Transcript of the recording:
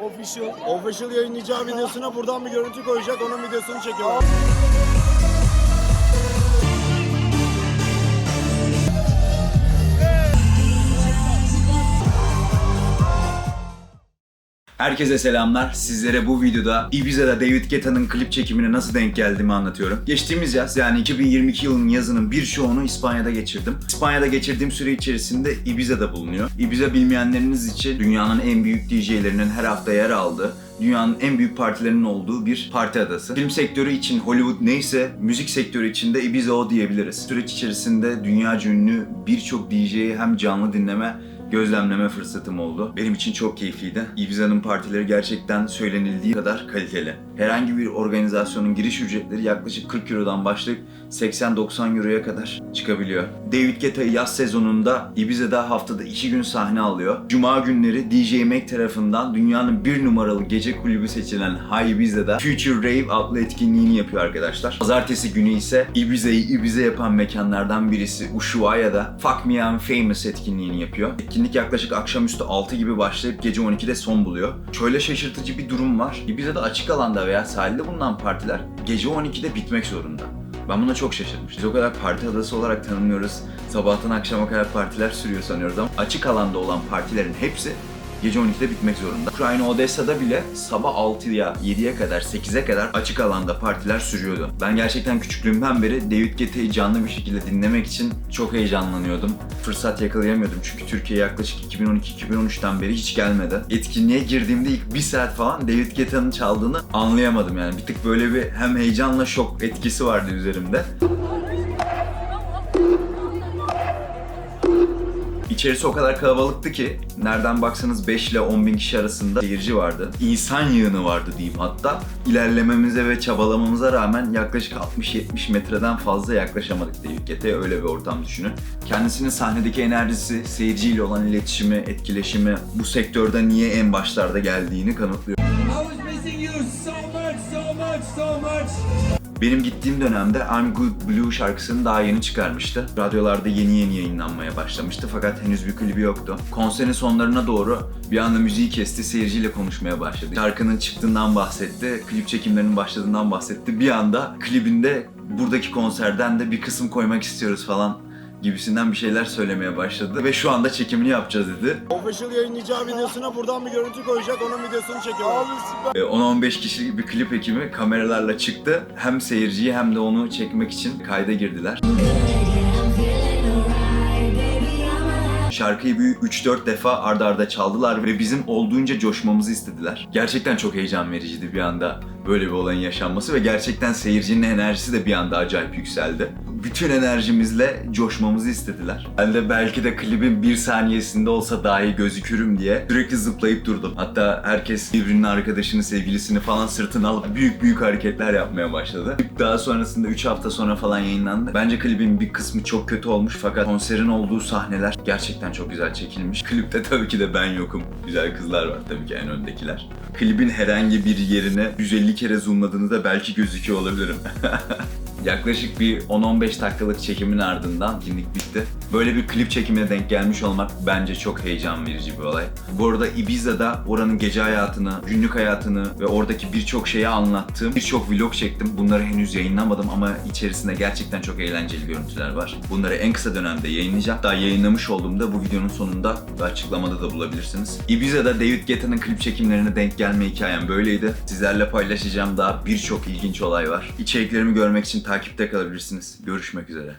Official. Official yayınlayacağı videosuna buradan bir görüntü koyacak. Onun videosunu çekiyor. Herkese selamlar. Sizlere bu videoda Ibiza'da David Guetta'nın klip çekimine nasıl denk geldiğimi anlatıyorum. Geçtiğimiz yaz yani 2022 yılının yazının birçoğunu İspanya'da geçirdim. İspanya'da geçirdiğim süre içerisinde Ibiza'da bulunuyor. Ibiza bilmeyenleriniz için dünyanın en büyük DJ'lerinin her hafta yer aldığı dünyanın en büyük partilerinin olduğu bir parti adası. Film sektörü için Hollywood neyse müzik sektörü için de Ibiza o diyebiliriz. Süreç içerisinde dünyaca ünlü birçok DJ'yi hem canlı dinleme gözlemleme fırsatım oldu. Benim için çok keyifliydi. Ibiza'nın partileri gerçekten söylenildiği kadar kaliteli. Herhangi bir organizasyonun giriş ücretleri yaklaşık 40 Euro'dan başlayıp 80-90 Euro'ya kadar çıkabiliyor. David Guetta yaz sezonunda Ibiza'da haftada 2 gün sahne alıyor. Cuma günleri DJ Mag tarafından dünyanın bir numaralı gece kulübü seçilen High Ibiza'da Future Rave adlı etkinliğini yapıyor arkadaşlar. Pazartesi günü ise Ibiza'yı Ibiza yapan mekanlardan birisi Ushuaia'da Fuck Me I'm Famous etkinliğini yapıyor. Etkinlik yaklaşık akşamüstü 6 gibi başlayıp gece 12'de son buluyor. Şöyle şaşırtıcı bir durum var. Ibiza'da açık alanda veya sahilde bulunan partiler gece 12'de bitmek zorunda. Ben buna çok şaşırmıştım. Biz o kadar parti adası olarak tanımlıyoruz. Sabahtan akşama kadar partiler sürüyor sanıyoruz ama açık alanda olan partilerin hepsi gece 12'de bitmek zorunda. Ukrayna Odessa'da bile sabah 6'ya 7'ye kadar 8'e kadar açık alanda partiler sürüyordu. Ben gerçekten küçüklüğümden beri David Guetta'yı canlı bir şekilde dinlemek için çok heyecanlanıyordum. Fırsat yakalayamıyordum çünkü Türkiye yaklaşık 2012-2013'ten beri hiç gelmedi. Etkinliğe girdiğimde ilk bir saat falan David Guetta'nın çaldığını anlayamadım yani. Bir tık böyle bir hem heyecanla şok etkisi vardı üzerimde. İçerisi o kadar kalabalıktı ki nereden baksanız 5 ile 10 bin kişi arasında seyirci vardı. İnsan yığını vardı diyeyim hatta. İlerlememize ve çabalamamıza rağmen yaklaşık 60-70 metreden fazla yaklaşamadık Guetta'ya öyle bir ortam düşünün. Kendisinin sahnedeki enerjisi, seyirciyle olan iletişimi, etkileşimi bu sektörde niye en başlarda geldiğini kanıtlıyor. I was missing you so much, so much, so much. Benim gittiğim dönemde I'm Good Blue şarkısını daha yeni çıkarmıştı. Radyolarda yeni yeni yayınlanmaya başlamıştı fakat henüz bir klibi yoktu. Konserin sonlarına doğru bir anda müziği kesti, seyirciyle konuşmaya başladı. Şarkının çıktığından bahsetti, klip çekimlerinin başladığından bahsetti. Bir anda klibinde buradaki konserden de bir kısım koymak istiyoruz falan gibisinden bir şeyler söylemeye başladı ve şu anda çekimini yapacağız dedi. Official yayınlayacağı videosuna buradan bir görüntü koyacak. Onun videosunu çekiyor. Abi süper. Ee, 10-15 kişilik bir klip ekibi kameralarla çıktı. Hem seyirciyi hem de onu çekmek için kayda girdiler. Şarkıyı bir 3-4 defa ardarda arda çaldılar ve bizim olduğunca coşmamızı istediler. Gerçekten çok heyecan vericiydi bir anda böyle bir olayın yaşanması ve gerçekten seyircinin enerjisi de bir anda acayip yükseldi. Bütün enerjimizle coşmamızı istediler. Ben de belki de klibin bir saniyesinde olsa dahi gözükürüm diye sürekli zıplayıp durdum. Hatta herkes birbirinin arkadaşını, sevgilisini falan sırtına alıp büyük büyük hareketler yapmaya başladı. Klip Daha sonrasında 3 hafta sonra falan yayınlandı. Bence klibin bir kısmı çok kötü olmuş fakat konserin olduğu sahneler gerçekten çok güzel çekilmiş. Klipte tabii ki de ben yokum. Güzel kızlar var tabii ki en öndekiler. Klibin herhangi bir yerine 150 kere zoomladığınızda belki gözüküyor olabilirim. Yaklaşık bir 10-15 dakikalık çekimin ardından etkinlik bitti. Böyle bir klip çekimine denk gelmiş olmak bence çok heyecan verici bir olay. Bu arada Ibiza'da oranın gece hayatını, günlük hayatını ve oradaki birçok şeyi anlattığım birçok vlog çektim. Bunları henüz yayınlamadım ama içerisinde gerçekten çok eğlenceli görüntüler var. Bunları en kısa dönemde yayınlayacağım. Daha yayınlamış olduğumda bu videonun sonunda ve açıklamada da bulabilirsiniz. Ibiza'da David Guetta'nın klip çekimlerine denk gelme hikayem böyleydi. Sizlerle paylaşacağım daha birçok ilginç olay var. İçeriklerimi görmek için takipte kalabilirsiniz. Görüşmek üzere.